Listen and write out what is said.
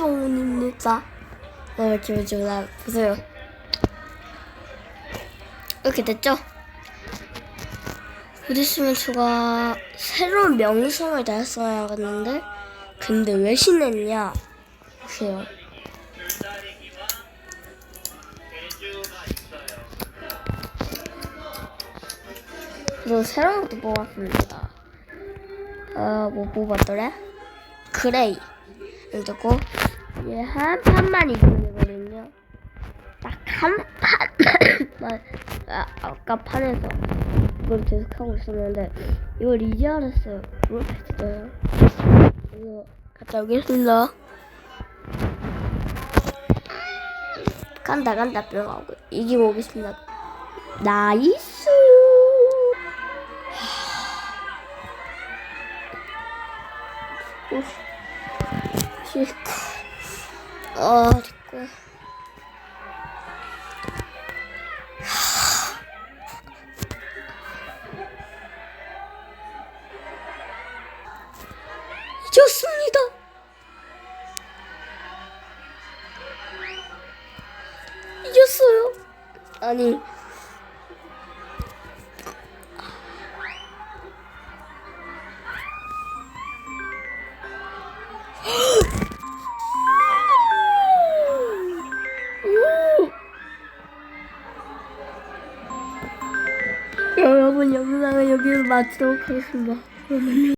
조은입니다. 어, 기분 좋아. 보세요. 이렇게 됐죠? 곧 있으면 제가 새로운 명성을 달성해야겠는데 근데 왜 신했냐? 보세요. 그리고 새로운 것도 뽑았습니다. 어, 뭐 뽑았더래? 그레이. 그리고 얘한 판만 이기면 되거든요. 딱 한 판만. 아, 아까 판에서 이걸 계속 하고 있었는데 이걸 이제 알았어요. 그렇게 됐어요. 이거 갔다 오겠습니다. 간다 간다 뿅하고 이기고 오겠습니다. 나이스. 싫고 아 됐고. 이겼습니다! 이겼어요. 아니 여러분 영상을 여기서 마치도록 하겠습니다.